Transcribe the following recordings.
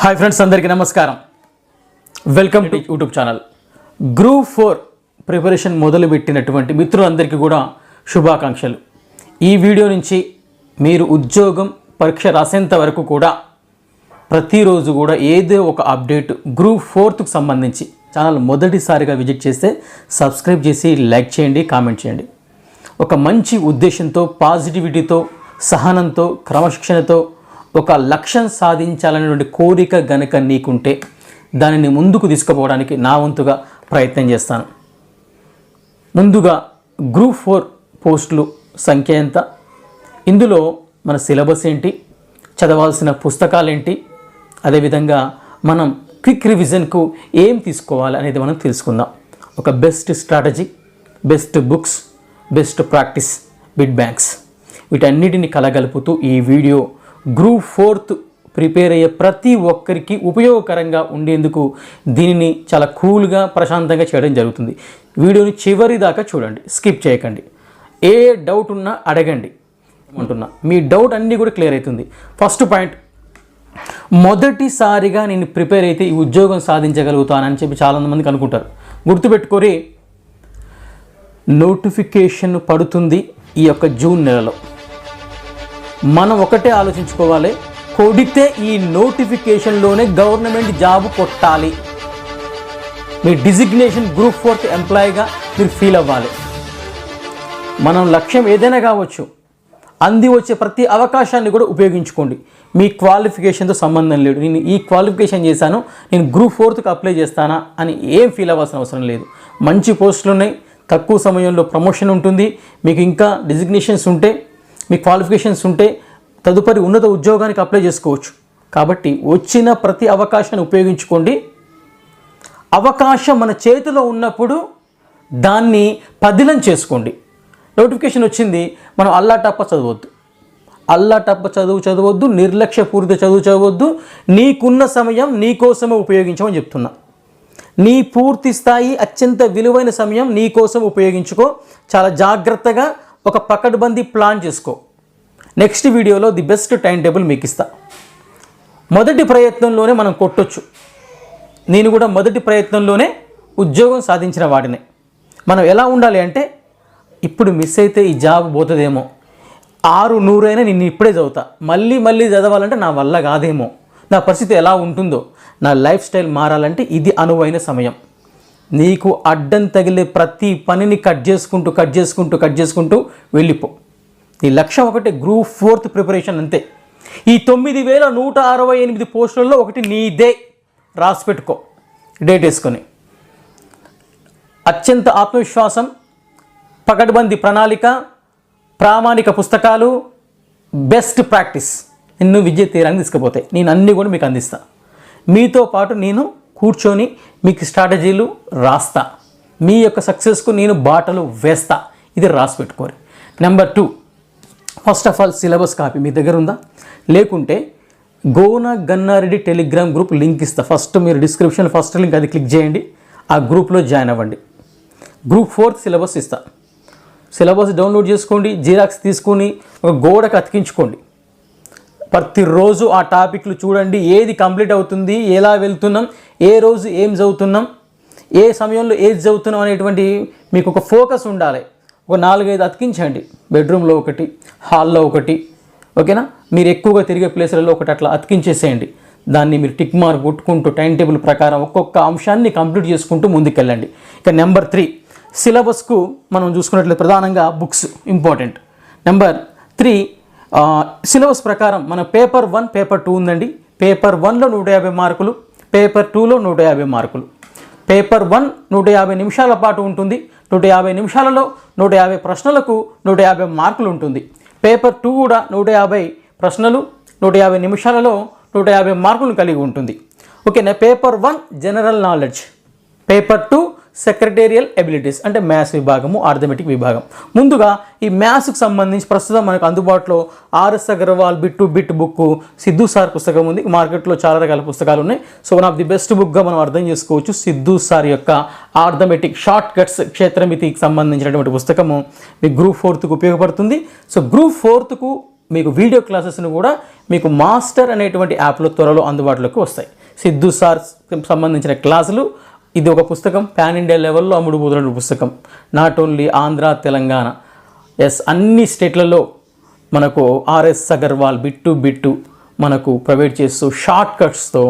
Hi friends అందరికీ నమస్కారం. Welcome to YouTube channel group four preparation మొదలుపెట్టినటువంటి మిత్రులందరికీ కూడా శుభాకాంక్షలు. ఈ వీడియో నుంచి మీరు ఉద్యోగం పరీక్ష రాసేంత వరకు కూడా ప్రతిరోజు కూడా ఏదో ఒక అప్డేట్ గ్రూప్ ఫోర్త్కు సంబంధించి ఛానల్ మొదటిసారిగా విజిట్ చేస్తే సబ్స్క్రైబ్ చేసి లైక్ చేయండి కామెంట్ చేయండి. ఒక మంచి ఉద్దేశంతో పాజిటివిటీతో సహనంతో క్రమశిక్షణతో ఒక లక్ష్యం సాధించాలనేటువంటి కోరిక గనక నీకుంటే దానిని ముందుకు తీసుకుపోవడానికి నా వంతుగా ప్రయత్నం చేస్తాను. ముందుగా గ్రూప్ ఫోర్ పోస్టులు సంఖ్య ఎంత? ఇందులో మన సిలబస్ ఏంటి? చదవాల్సిన పుస్తకాలు ఏంటి అదేవిధంగా మనం క్విక్ రివిజన్కు ఏం తీసుకోవాలి అనేది మనం తెలుసుకుందాం. ఒక best strategy best books best practice bit banks వీటన్నిటిని కలగలుపుతూ ఈ వీడియో గ్రూప్ ఫోర్త్ ప్రిపేర్ అయ్యే ప్రతి ఒక్కరికి ఉపయోగకరంగా ఉండేందుకు దీనిని చాలా కూల్గా ప్రశాంతంగా చేయడం జరుగుతుంది. వీడియోని చివరి దాకా చూడండి. స్కిప్ చేయకండి. ఏ డౌట్ ఉన్నా అడగండి అంటున్నా. మీ డౌట్ అన్నీ కూడా క్లియర్ అవుతుంది. ఫస్ట్ పాయింట్ మొదటిసారిగా నేను ప్రిపేర్ అయితే ఈ ఉద్యోగం సాధించగలుగుతానని చెప్పి చాలామందికి అనుకుంటారు. గుర్తుపెట్టుకొని నోటిఫికేషన్ పడుతుంది ఈ యొక్క జూన్ నెలలో. మనం ఒకటే ఆలోచించుకోవాలి. కొడితే ఈ నోటిఫికేషన్లోనే గవర్నమెంట్ జాబ్ కొట్టాలి. మీ డిజిగ్నేషన్ గ్రూప్ ఫోర్త్ ఎంప్లాయీగా మీరు ఫీల్ అవ్వాలి. మనం లక్ష్యం ఏదైనా కావచ్చు. అంది వచ్చే ప్రతి అవకాశాన్ని కూడా ఉపయోగించుకోండి. మీ క్వాలిఫికేషన్తో సంబంధం లేదు. నేను ఈ క్వాలిఫికేషన్ చేశాను నేను గ్రూప్ ఫోర్త్కి అప్లై చేస్తానా అని ఏం ఫీల్ అవ్వాల్సిన అవసరం లేదు. మంచి పోస్టులు ఉన్నాయి తక్కువ సమయంలో ప్రమోషన్ ఉంటుంది మీకు ఇంకా డిజిగ్నేషన్స్ ఉంటే మీ క్వాలిఫికేషన్స్ ఉంటే తదుపరి ఉన్నత ఉద్యోగానికి అప్లై చేసుకోవచ్చు. కాబట్టి వచ్చిన ప్రతి అవకాశాన్ని ఉపయోగించుకోండి. అవకాశం మన చేతిలో ఉన్నప్పుడు దాన్ని పదిలం చేసుకోండి. నోటిఫికేషన్ వచ్చింది మనం అల్లా టప్ప చదవద్దు. అల్లా టప్ప చదువు చదవద్దు నిర్లక్ష్యపూరిత చదువు చదవద్దు. నీకున్న సమయం నీ కోసమే ఉపయోగించమని చెప్తున్నా. నీ పూర్తి స్థాయి అత్యంత విలువైన సమయం నీ కోసం ఉపయోగించుకో. చాలా జాగ్రత్తగా ఒక పకడ్బందీ ప్లాన్ చేసుకో. నెక్స్ట్ వీడియోలో ది బెస్ట్ టైం టేబుల్ మీకు ఇస్తా మొదటి ప్రయత్నంలోనే మనం కొట్టొచ్చు. నేను కూడా మొదటి ప్రయత్నంలోనే ఉద్యోగం సాధించిన వాడినే. మనం ఎలా ఉండాలి అంటే ఇప్పుడు మిస్ అయితే ఈ జాబ్ పోతుందేమో. ఆరు నూరైనా నిన్ను ఇప్పుడే చదువుతా. మళ్ళీ మళ్ళీ చదవాలంటే నా వల్ల కాదేమో. నా పరిస్థితి ఎలా ఉంటుందో నా లైఫ్ స్టైల్ మారాలంటే ఇది అనువైన సమయం. నీకు అడ్డం తగిలే ప్రతి పనిని కట్ చేసుకుంటూ కట్ చేసుకుంటూ కట్ చేసుకుంటూ వెళ్ళిపో. నీ లక్ష్యం ఒకటే గ్రూప్ ఫోర్త్ ప్రిపరేషన్ అంతే. ఈ తొమ్మిది వేల నూట అరవై ఎనిమిది పోస్టులలో ఒకటి నీదే. రాసి పెట్టుకో. డేట్ వేసుకొని. అత్యంత ఆత్మవిశ్వాసం పకడ్బందీ ప్రణాళిక ప్రామాణిక పుస్తకాలు బెస్ట్ ప్రాక్టీస్ నిన్ను విద్య తీరాన్ని తీసుకుపోతాయి. నేను అన్నీ కూడా మీకు అందిస్తాను మీతో పాటు నేను కూర్చొని మీకు స్ట్రాటజీలు రాస్తా. మీ యొక్క సక్సెస్కు నేను బాటలు వేస్తా. ఇది రాసి పెట్టుకోరు. Number two first of all syllabus copy మీ దగ్గర ఉందా? లేకుంటే Gona Gannareddy Telegram group link ఇస్తా. ఫస్ట్ మీరు డిస్క్రిప్షన్ ఫస్ట్ లింక్ అది క్లిక్ చేయండి. ఆ గ్రూప్లో జాయిన్ అవ్వండి. గ్రూప్ ఫోర్త్ సిలబస్ ఇస్తా. సిలబస్ డౌన్లోడ్ చేసుకోండి జిరాక్స్ తీసుకొని ఒక గోడకు అతికించుకోండి. ప్రతిరోజు ఆ టాపిక్లు చూడండి. ఏది కంప్లీట్ అవుతుంది? ఎలా వెళ్తున్నాం? ఏ రోజు ఏం చదువుతున్నాం? ఏ సమయంలో ఏది చదువుతున్నాం అనేటువంటి మీకు ఒక ఫోకస్ ఉండాలి. ఒక నాలుగైదు అతికించండి. బెడ్రూమ్లో ఒకటి హాల్లో ఒకటి. ఓకేనా? మీరు ఎక్కువగా తిరిగే ప్లేసులలో ఒకటి అట్లా అతికించేసేయండి. దాన్ని మీరు టిక్ మార్క్ కొట్టుకుంటూ టైం టేబుల్ ప్రకారం ఒక్కొక్క అంశాన్ని కంప్లీట్ చేసుకుంటూ ముందుకెళ్ళండి. ఇక నెంబర్ త్రీ. సిలబస్కు మనం చూసుకున్నట్లయితే ప్రధానంగా books important. Number three. Syllabus ప్రకారం మన పేపర్ వన్ పేపర్ టూ ఉందండి. పేపర్ వన్లో నూట యాభై మార్కులు పేపర్ టూలో నూట యాభై మార్కులు. పేపర్ వన్ నూట యాభై నిమిషాల పాటు ఉంటుంది నూట యాభై నిమిషాలలో నూట యాభై ప్రశ్నలకు నూట యాభై మార్కులు ఉంటుంది. పేపర్ టూ కూడా నూట యాభై ప్రశ్నలు నూట యాభై నిమిషాలలో నూట యాభై మార్కులు కలిగి ఉంటుంది. ఓకేనా? Paper one general knowledge. Paper two secretarial abilities అంటే మ్యాథ్స్ విభాగము ఆర్థమెటిక్ విభాగం. ముందుగా ఈ మ్యాథ్స్కి సంబంధించి ప్రస్తుతం మనకు అందుబాటులో R S Agarwal bit to bit book Siddhu sir పుస్తకం ఉంది. మార్కెట్లో చాలా రకాల పుస్తకాలు ఉన్నాయి. So one of the best బుక్గా మనం అర్థం చేసుకోవచ్చు సిద్ధు సార్ యొక్క ఆర్థమెటిక్ షార్ట్ కట్స్ క్షేత్రమితికి సంబంధించినటువంటి పుస్తకము. మీ గ్రూప్ ఫోర్త్కు ఉపయోగపడుతుంది. సో గ్రూప్ ఫోర్త్కు మీకు వీడియో క్లాసెస్ను కూడా మీకు మాస్టర్ అనేటువంటి యాప్లో త్వరలో అందుబాటులోకి వస్తాయి. సిద్ధు సార్ సంబంధించిన క్లాసులు ఇది ఒక పుస్తకం. పాన్ ఇండియా లెవెల్లో అమ్ముడుపోతున్న పుస్తకం. Not only Andhra Telangana. Yes అన్ని స్టేట్లలో మనకు R S Agarwal bit bit మనకు ప్రొవైడ్ చేస్తూ షార్ట్ కట్స్తో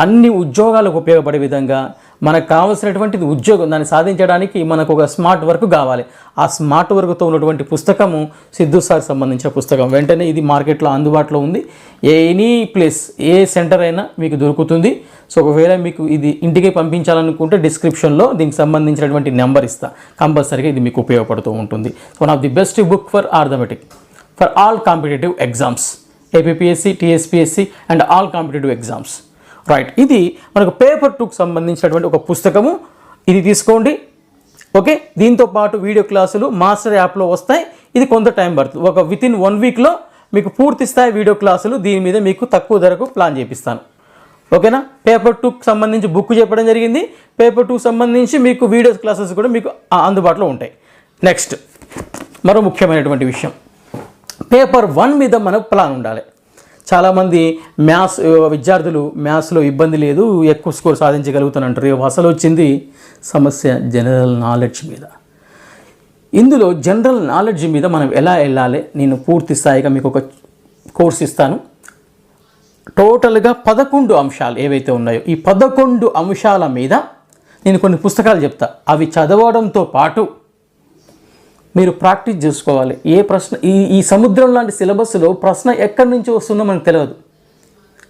అన్ని ఉద్యోగాలకు ఉపయోగపడే విధంగా మనకు కావాల్సినటువంటి ఉద్యోగం దాన్ని సాధించడానికి మనకు ఒక స్మార్ట్ వర్క్ కావాలి. ఆ స్మార్ట్ వర్క్తో ఉన్నటువంటి పుస్తకము సిద్ధు సార్కి సంబంధించిన పుస్తకం. వెంటనే ఇది మార్కెట్లో అందుబాటులో ఉంది. ఎనీ ప్లేస్ ఏ సెంటర్ అయినా మీకు దొరుకుతుంది. సో ఒకవేళ మీకు ఇది ఇంటికి పంపించాలనుకుంటే డిస్క్రిప్షన్లో దీనికి సంబంధించినటువంటి నెంబర్ ఇస్తా. కంపల్సరీగా ఇది మీకు ఉపయోగపడుతూ ఉంటుంది. One of the best book for arithmetic for all competitive exams APSC TSPSC and all competitive exams right ఇది మనకు పేపర్ టూకి సంబంధించినటువంటి ఒక పుస్తకము. ఇది తీసుకోండి. ఓకే దీంతో పాటు వీడియో క్లాసులు మాస్టర్ యాప్లో వస్తాయి. ఇది కొంత టైం పడుతుంది. ఒక వితిన్ వన్ వీక్లో మీకు పూర్తి స్థాయి వీడియో క్లాసులు దీని మీద మీకు తక్కువ ధరకు ప్లాన్ చేపిస్తాను. ఓకేనా? పేపర్ టూకి సంబంధించి బుక్ చెప్పడం జరిగింది. పేపర్ టూకి సంబంధించి మీకు వీడియోస్ క్లాసెస్ కూడా మీకు అందుబాటులో ఉంటాయి. నెక్స్ట్ మరో ముఖ్యమైనటువంటి విషయం. పేపర్ వన్ మీద మనకు ప్లాన్ ఉండాలి. చాలామంది మ్యాథ్స్ విద్యార్థులు మ్యాథ్స్లో ఇబ్బంది లేదు ఎక్కువ స్కోర్ సాధించగలుగుతానంటారు. అసలు వచ్చింది సమస్య జనరల్ నాలెడ్జ్ మీద. ఇందులో జనరల్ నాలెడ్జ్ మీద మనం ఎలా వెళ్ళాలి? నేను పూర్తి స్థాయిగా మీకు ఒక కోర్స్ ఇస్తాను. టోటల్గా పదకొండు అంశాలు ఏవైతే ఉన్నాయో ఈ పదకొండు అంశాల మీద నేను కొన్ని పుస్తకాలు చెప్తా. అవి చదవడంతో పాటు మీరు ప్రాక్టీస్ చేసుకోవాలి. ఏ ప్రశ్న ఈ ఈ సముద్రం లాంటి సిలబస్లో ప్రశ్న ఎక్కడి నుంచి వస్తుందో మనకు తెలియదు.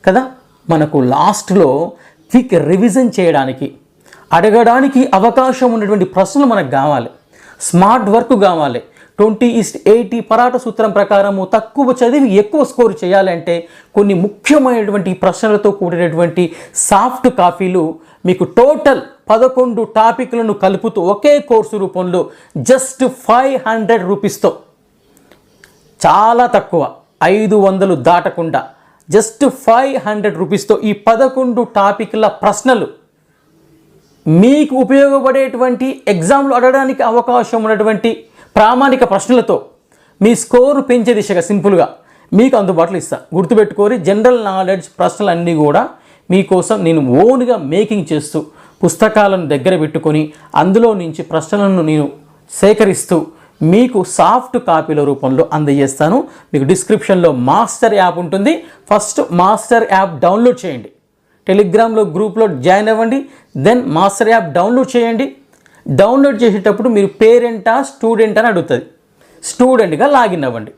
కదా? మనకు లాస్ట్లో క్విక్ రివిజన్ చేయడానికి అడగడానికి అవకాశం ఉన్నటువంటి ప్రశ్నలు మనకు కావాలి. స్మార్ట్ వర్క్ కావాలి. Twenty is to eighty Pareto సూత్రం ప్రకారము తక్కువ చదివి ఎక్కువ స్కోర్ చేయాలంటే కొన్ని ముఖ్యమైనటువంటి ప్రశ్నలతో కూడినటువంటి సాఫ్ట్ కాపీలు మీకు టోటల్ పదకొండు టాపిక్లను కలుపుతూ ఒకే కోర్సు రూపంలో జస్ట్ ఫైవ్ హండ్రెడ్ రూపీస్తో. చాలా తక్కువ. ఐదు వందలు దాటకుండా జస్ట్ ఫైవ్ హండ్రెడ్ రూపీస్తో ఈ పదకొండు టాపిక్ల ప్రశ్నలు మీకు ఉపయోగపడేటువంటి ఎగ్జామ్లు అడగడానికి అవకాశం ఉన్నటువంటి ప్రామాణిక ప్రశ్నలతో మీ స్కోరు పెంచే దిశగా సింపుల్గా మీకు అందుబాటులో ఇస్తా. గుర్తుపెట్టుకోరి జనరల్ నాలెడ్జ్ ప్రశ్నలన్నీ కూడా మీకోసం నేను ఓన్గా మేకింగ్ చేస్తూ పుస్తకాలను దగ్గర పెట్టుకొని అందులో నుంచి ప్రశ్నలను నేను సేకరిస్తూ మీకు సాఫ్ట్ కాపీల రూపంలో అందజేస్తాను. మీకు డిస్క్రిప్షన్లో మాస్టర్ యాప్ ఉంటుంది. ఫస్ట్ మాస్టర్ యాప్ డౌన్లోడ్ చేయండి. టెలిగ్రామ్లో గ్రూప్లో జాయిన్ అవ్వండి. దెన్ మాస్టర్ యాప్ డౌన్లోడ్ చేయండి. డౌన్లోడ్ చేసేటప్పుడు మీరు పేరెంటా స్టూడెంట్ అని అడుగుతుంది. స్టూడెంట్గా లాగిన్ అవ్వండి.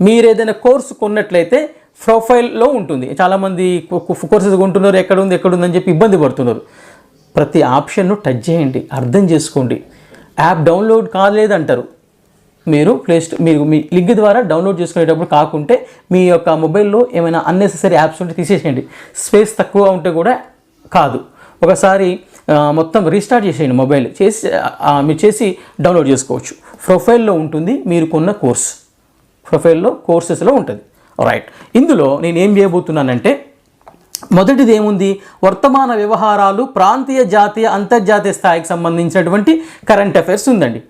మీరు ఏదైనా కోర్సు కొన్నట్లయితే ప్రొఫైల్లో ఉంటుంది. చాలామంది కోర్సెస్ కొంటున్నారు ఎక్కడ ఉంది ఎక్కడ ఉందని చెప్పి ఇబ్బంది పడుతున్నారు. ప్రతి ఆప్షన్ను టచ్ చేయండి అర్థం చేసుకోండి. యాప్ డౌన్లోడ్ కాలేదంటారు. మీరు ప్లేస్ట్ మీరు మీ లింక్ ద్వారా డౌన్లోడ్ చేసుకునేటప్పుడు కాకుంటే మీ యొక్క మొబైల్లో ఏమైనా అన్నెసెసరీ యాప్స్ ఉంటే తీసేసేయండి. స్పేస్ తక్కువ ఉంటే కూడా కాదు. ఒకసారి మొత్తం రీస్టార్ట్ చేసేయండి మొబైల్ చేసి మీరు చేసి డౌన్లోడ్ చేసుకోవచ్చు. ప్రొఫైల్లో ఉంటుంది మీరు కొన్న కోర్స్ ప్రొఫైల్లో కోర్సెస్లో ఉంటుంది. రైట్ ఇందులో నేను ఏం చేయబోతున్నానంటే మొదటిది ఏముంది? వర్తమాన వ్యవహారాలు ప్రాంతీయ జాతీయ అంతర్జాతీయ స్థాయికి సంబంధించినటువంటి కరెంట్ అఫైర్స్ ఉందండి.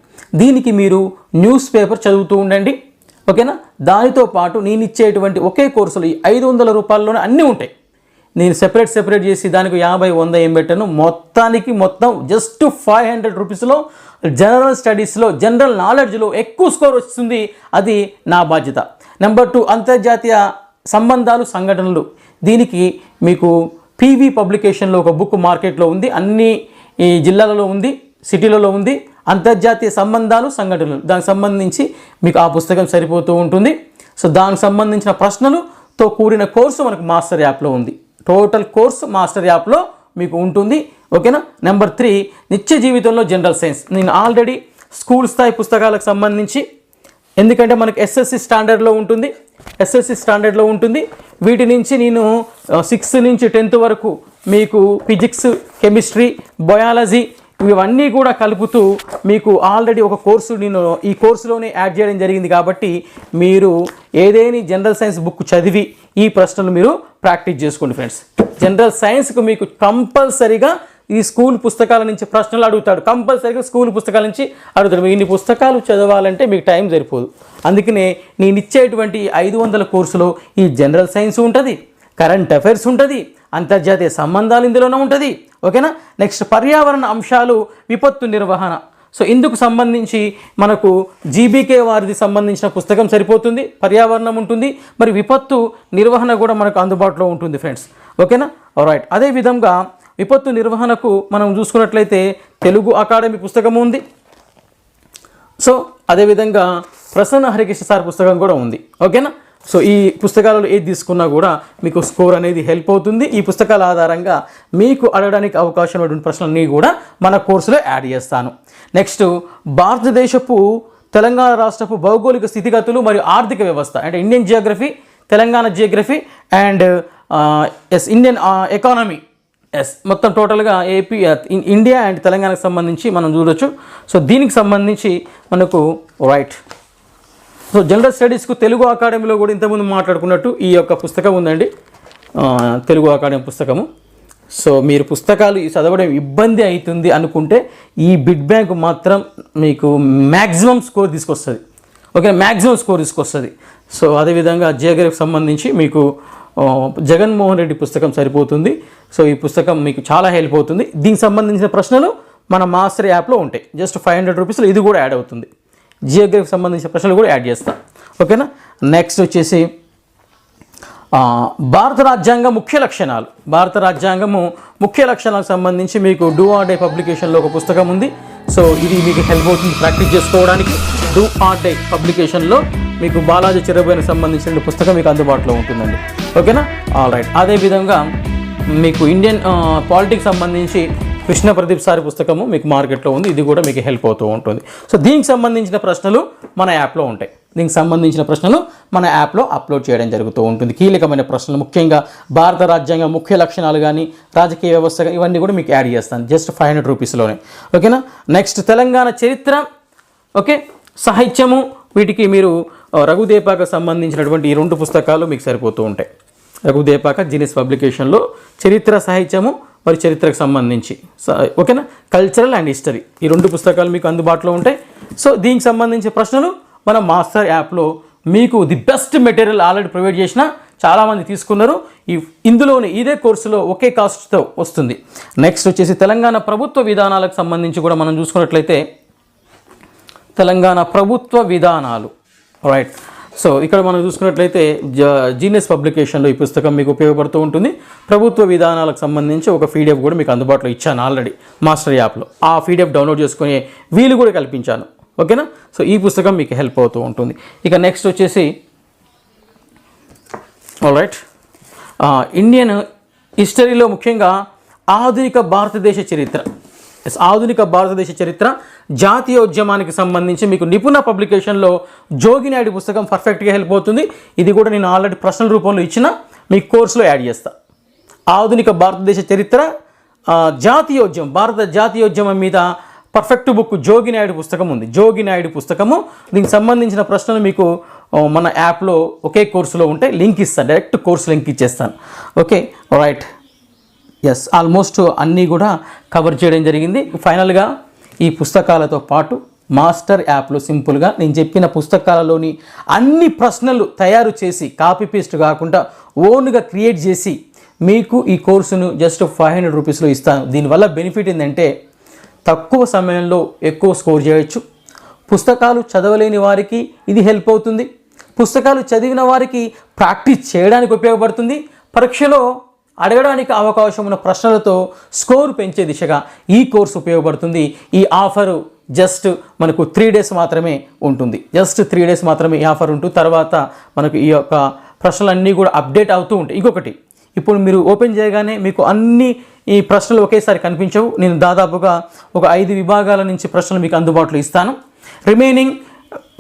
దీనికి మీరు న్యూస్ పేపర్ చదువుతూ ఉండండి. ఓకేనా? దానితో పాటు నేను ఇచ్చేటువంటి ఒకే కోర్సులు ఈ ఐదు వందల రూపాయల్లోనే అన్నీ ఉంటాయి. నేను సెపరేట్ సెపరేట్ చేసి దానికి యాభై వంద ఏం పెట్టాను? మొత్తానికి మొత్తం జస్ట్ ఫైవ్ హండ్రెడ్ రూపీస్లో జనరల్ స్టడీస్లో జనరల్ నాలెడ్జ్లో ఎక్కువ స్కోర్ వస్తుంది. అది నా బాధ్యత. నెంబర్ టూ అంతర్జాతీయ సంబంధాలు సంఘటనలు. దీనికి మీకు పీవీ పబ్లికేషన్లో ఒక బుక్ మార్కెట్లో ఉంది. అన్ని ఈ జిల్లాలలో ఉంది సిటీలలో ఉంది. అంతర్జాతీయ సంబంధాలు సంఘటనలు. దానికి సంబంధించి మీకు ఆ పుస్తకం సరిపోతూ ఉంటుంది. సో దానికి సంబంధించిన ప్రశ్నలుతో కూడిన కోర్సు మనకు మాస్టర్ యాప్లో ఉంది. టోటల్ కోర్స్ మాస్టర్ యాప్లో మీకు ఉంటుంది. ఓకేనా? నెంబర్ త్రీ నిత్య జీవితంలో జనరల్ సైన్స్. నేను ఆల్రెడీ స్కూల్ స్థాయి పుస్తకాలకు సంబంధించి ఎందుకంటే మనకు ఎస్ఎస్సి స్టాండర్డ్లో ఉంటుంది. ఎస్ఎస్సి స్టాండర్డ్లో ఉంటుంది. వీటి నుంచి నేను సిక్స్త్ నుంచి టెన్త్ వరకు మీకు ఫిజిక్స్ కెమిస్ట్రీ బయాలజీ ఇవన్నీ కూడా కలుపుతూ మీకు ఆల్రెడీ ఒక కోర్సు నేను ఈ కోర్సులోనే యాడ్ చేయడం జరిగింది కాబట్టి మీరు ఏదేని జనరల్ సైన్స్ బుక్ చదివి ఈ ప్రశ్నలు మీరు ప్రాక్టీస్ చేసుకోండి ఫ్రెండ్స్. జనరల్ సైన్స్కు మీకు కంపల్సరీగా ఈ స్కూల్ పుస్తకాల నుంచి ప్రశ్నలు అడుగుతాడు. కంపల్సరీగా స్కూల్ పుస్తకాల నుంచి అడుగుతాడు. ఇన్ని పుస్తకాలు చదవాలంటే మీకు టైం సరిపోదు. అందుకనే నేను ఇచ్చేటువంటి ఐదు వందల కోర్సులో ఈ జనరల్ సైన్స్ ఉంటుంది కరెంట్ అఫైర్స్ ఉంటుంది అంతర్జాతీయ సంబంధాలు ఇందులోనే ఉంటుంది. ఓకేనా? నెక్స్ట్ పర్యావరణ అంశాలు విపత్తు నిర్వహణ. సో ఇందుకు సంబంధించి మనకు జీబీకే వారిది సంబంధించిన పుస్తకం సరిపోతుంది పర్యావరణం ఉంటుంది మరి విపత్తు నిర్వహణ కూడా మనకు అందుబాటులో ఉంటుంది ఫ్రెండ్స్. ఓకేనా? రైట్ అదేవిధంగా విపత్తు నిర్వహణకు మనం చూసుకున్నట్లయితే తెలుగు అకాడమీ పుస్తకం ఉంది. సో అదేవిధంగా ప్రసన్న హరికృష్ణ సార్ పుస్తకం కూడా ఉంది. ఓకేనా? సో ఈ పుస్తకాలలో ఏది తీసుకున్నా కూడా మీకు స్కోర్ అనేది హెల్ప్ అవుతుంది. ఈ పుస్తకాల ఆధారంగా మీకు అడగడానికి అవకాశం ఉన్నటువంటి ప్రశ్నలన్నీ కూడా మన కోర్సులో యాడ్ చేస్తాను. నెక్స్ట్ భారతదేశపు తెలంగాణ రాష్ట్రపు భౌగోళిక స్థితిగతులు మరియు ఆర్థిక వ్యవస్థ అంటే Indian geography Telangana geography and yes Indian economy. Yes మొత్తం టోటల్గా ఏపీ ఇండియా అండ్ తెలంగాణకు సంబంధించి మనం చూడొచ్చు. సో దీనికి సంబంధించి మనకు రైట్. సో జనరల్ స్టడీస్కు తెలుగు అకాడమీలో కూడా ఇంతకుముందు మాట్లాడుకున్నట్టు ఈ యొక్క పుస్తకం ఉందండి. తెలుగు అకాడమీ పుస్తకము. సో మీరు పుస్తకాలు చదవడం ఇబ్బంది అవుతుంది అనుకుంటే ఈ బిడ్ బ్యాంక్ మాత్రం మీకు మ్యాక్సిమం స్కోర్ తీసుకొస్తుంది. ఓకే మ్యాక్సిమం స్కోర్ తీసుకొస్తుంది. సో అదేవిధంగా జియోగ్రఫీకి సంబంధించి మీకు జగన్మోహన్ రెడ్డి పుస్తకం సరిపోతుంది. సో ఈ పుస్తకం మీకు చాలా హెల్ప్ అవుతుంది. దీనికి సంబంధించిన ప్రశ్నలు మన మాస్టర్ యాప్లో ఉంటాయి. జస్ట్ ఫైవ్ హండ్రెడ్ రూపీస్లో ఇది కూడా యాడ్ అవుతుంది. జియోగ్రఫీకి సంబంధించిన ప్రశ్నలు కూడా యాడ్ చేస్తాం. ఓకేనా? నెక్స్ట్ వచ్చేసి భారత రాజ్యాంగ ముఖ్య లక్షణాలు. భారత రాజ్యాంగము ముఖ్య లక్షణాలకు సంబంధించి మీకు డూ ఆర్ డే పబ్లికేషన్లో ఒక పుస్తకం ఉంది. సో ఇది మీకు హెల్ప్ అవుతుంది ప్రాక్టీస్ చేసుకోవడానికి. డూ ఆర్ డే పబ్లికేషన్లో మీకు బాలాజీ చిరబోయినకు సంబంధించిన పుస్తకం మీకు అందుబాటులో ఉంటుందండి. ఓకేనా? ఆల్ రైట్ అదేవిధంగా మీకు ఇండియన్ పాలిటిక్స్ సంబంధించి కృష్ణ ప్రదీప్ సారి పుస్తకము మీకు మార్కెట్లో ఉంది. ఇది కూడా మీకు హెల్ప్ అవుతూ ఉంటుంది. సో దీనికి సంబంధించిన ప్రశ్నలు మన యాప్లో ఉంటాయి. దీనికి సంబంధించిన ప్రశ్నలు మన యాప్లో అప్లోడ్ చేయడం జరుగుతూ ఉంటుంది. కీలకమైన ప్రశ్నలు ముఖ్యంగా భారత రాజ్యాంగ ముఖ్య లక్షణాలు కానీ రాజకీయ వ్యవస్థ ఇవన్నీ కూడా మీకు యాడ్ చేస్తాను. జస్ట్ ఫైవ్ హండ్రెడ్ రూపీస్లోనే. ఓకేనా? నెక్స్ట్ తెలంగాణ చరిత్ర ఓకే? సాహిత్యము వీటికి మీరు రఘుదేపాకు సంబంధించినటువంటి ఈ రెండు పుస్తకాలు మీకు సరిపోతూ ఉంటాయి. రఘుదేపాక జీనిస్ పబ్లికేషన్లో చరిత్ర సాహిత్యము మరి చరిత్రకు సంబంధించి ఓకేనా? కల్చరల్ అండ్ హిస్టరీ ఈ రెండు పుస్తకాలు మీకు అందుబాటులో ఉంటాయి. సో దీనికి సంబంధించిన ప్రశ్నలు మన మాస్టర్ యాప్లో మీకు the best material already provide చేసిన చాలామంది తీసుకున్నారు. ఈ ఇందులోనే ఇదే కోర్సులో ఒకే కాస్ట్తో వస్తుంది. నెక్స్ట్ వచ్చేసి తెలంగాణ ప్రభుత్వ విధానాలకు సంబంధించి కూడా మనం చూసుకున్నట్లయితే తెలంగాణ ప్రభుత్వ విధానాలు. రైట్ సో ఇక్కడ మనం చూసుకున్నట్లయితే జ జీనియస్ పబ్లికేషన్లో ఈ పుస్తకం మీకు ఉపయోగపడుతూ ఉంటుంది. ప్రభుత్వ విధానాలకు సంబంధించి ఒక పీడిఎఫ్ కూడా మీకు అందుబాటులో ఇచ్చాను ఆల్రెడీ మాస్టర్ యాప్లో. ఆ పీడిఎఫ్ డౌన్లోడ్ చేసుకునే వీలు కూడా కల్పించాను. ఓకేనా? సో ఈ పుస్తకం మీకు హెల్ప్ అవుతూ ఉంటుంది. ఇక నెక్స్ట్ వచ్చేసి రైట్ ఇండియన్ హిస్టరీలో ముఖ్యంగా ఆధునిక భారతదేశ చరిత్ర. ఆధునిక భారతదేశ చరిత్ర జాతీయోద్యమానికి సంబంధించి మీకు నిపుణ పబ్లికేషన్లో జోగినాయుడు పుస్తకం పర్ఫెక్ట్గా హెల్ప్ అవుతుంది. ఇది కూడా నేను ఆల్రెడీ ప్రశ్నల రూపంలో ఇచ్చిన మీ కోర్సులో యాడ్ చేస్తా. ఆధునిక భారతదేశ చరిత్ర జాతీయోద్యమం భారత జాతీయోద్యమం మీద పర్ఫెక్ట్ బుక్ జోగినాయుడు పుస్తకం ఉంది. జోగినాయుడు పుస్తకము. దీనికి సంబంధించిన ప్రశ్నలు మీకు మన యాప్లో ఒకే కోర్సులో ఉంటే లింక్ ఇస్తాను డైరెక్ట్ కోర్సు లింక్ ఇచ్చేస్తాను. Okay right. ఎస్ ఆల్మోస్ట్ అన్నీ కూడా కవర్ చేయడం జరిగింది. ఫైనల్గా ఈ పుస్తకాలతో పాటు మాస్టర్ యాప్లో సింపుల్గా నేను చెప్పిన పుస్తకాలలోని అన్ని ప్రశ్నలు తయారు చేసి కాపీ పేస్ట్ కాకుండా ఓన్గా క్రియేట్ చేసి మీకు ఈ కోర్సును జస్ట్ ఫైవ్ హండ్రెడ్ రూపీస్లో ఇస్తాను. దీనివల్ల బెనిఫిట్ ఏంటంటే తక్కువ సమయంలో ఎక్కువ స్కోర్ చేయొచ్చు. పుస్తకాలు చదవలేని వారికి ఇది హెల్ప్ అవుతుంది. పుస్తకాలు చదివిన వారికి ప్రాక్టీస్ చేయడానికి ఉపయోగపడుతుంది. పరీక్షలో అడగడానికి అవకాశం ఉన్న ప్రశ్నలతో స్కోర్ పెంచే దిశగా ఈ కోర్స్ ఉపయోగపడుతుంది. ఈ ఆఫరు జస్ట్ మనకు త్రీ డేస్ మాత్రమే ఉంటుంది. జస్ట్ త్రీ డేస్ మాత్రమే ఈ ఆఫర్ ఉంటుంది తర్వాత మనకు ఈ యొక్క ప్రశ్నలన్నీ కూడా అప్డేట్ అవుతూ ఉంటాయి. ఇంకొకటి ఇప్పుడు మీరు ఓపెన్ చేయగానే మీకు అన్ని ఈ ప్రశ్నలు ఒకేసారి కనిపించవు. నేను దాదాపుగా ఒక ఐదు విభాగాల నుంచి ప్రశ్నలు మీకు అందుబాటులో ఇస్తాను. రిమైనింగ్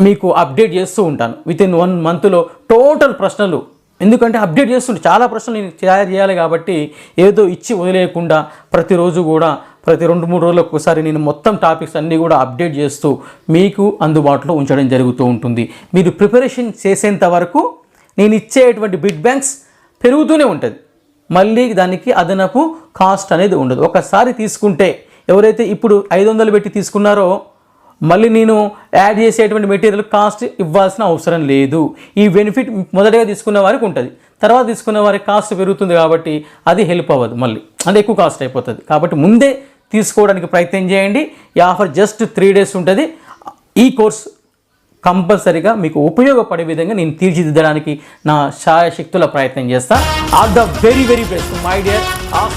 మీకు అప్డేట్ చేస్తూ ఉంటాను. విత్ ఇన్ వన్ మంత్లో టోటల్ ప్రశ్నలు ఎందుకంటే అప్డేట్ చేస్తుంటే చాలా ప్రశ్నలు నేను తయారు చేయాలి కాబట్టి ఏదో ఇచ్చి వదిలేయకుండా ప్రతిరోజు కూడా ప్రతి రెండు మూడు రోజులకు ఒకసారి నేను మొత్తం టాపిక్స్ అన్నీ కూడా అప్డేట్ చేస్తూ మీకు అందుబాటులో ఉంచడం జరుగుతూ ఉంటుంది. మీరు ప్రిపరేషన్ చేసేంత వరకు నేను ఇచ్చేటువంటి బిడ్ బ్యాంక్స్ పెరుగుతూనే ఉంటుంది. మళ్ళీ దానికి అదనపు కాస్ట్ అనేది ఉండదు. ఒకసారి తీసుకుంటే ఎవరైతే ఇప్పుడు ఐదు వందలు పెట్టి తీసుకున్నారో మళ్ళీ నేను యాడ్ చేసేటువంటి మెటీరియల్ కాస్ట్ ఇవ్వాల్సిన అవసరం లేదు. ఈ బెనిఫిట్ మొదటగా తీసుకున్న వారికి ఉంటుంది. తర్వాత తీసుకున్న వారికి కాస్ట్ పెరుగుతుంది కాబట్టి అది హెల్ప్ అవ్వదు మళ్ళీ. అంటే ఎక్కువ కాస్ట్ అయిపోతుంది. కాబట్టి ముందే తీసుకోవడానికి ప్రయత్నం చేయండి. ఈ ఆఫర్ జస్ట్ త్రీ డేస్ ఉంటుంది. ఈ కోర్స్ కంపల్సరీగా మీకు ఉపయోగపడే విధంగా నేను తీర్చిదిద్దడానికి నా శాయశక్తుల ప్రయత్నం చేస్తాను all the very very best my dear of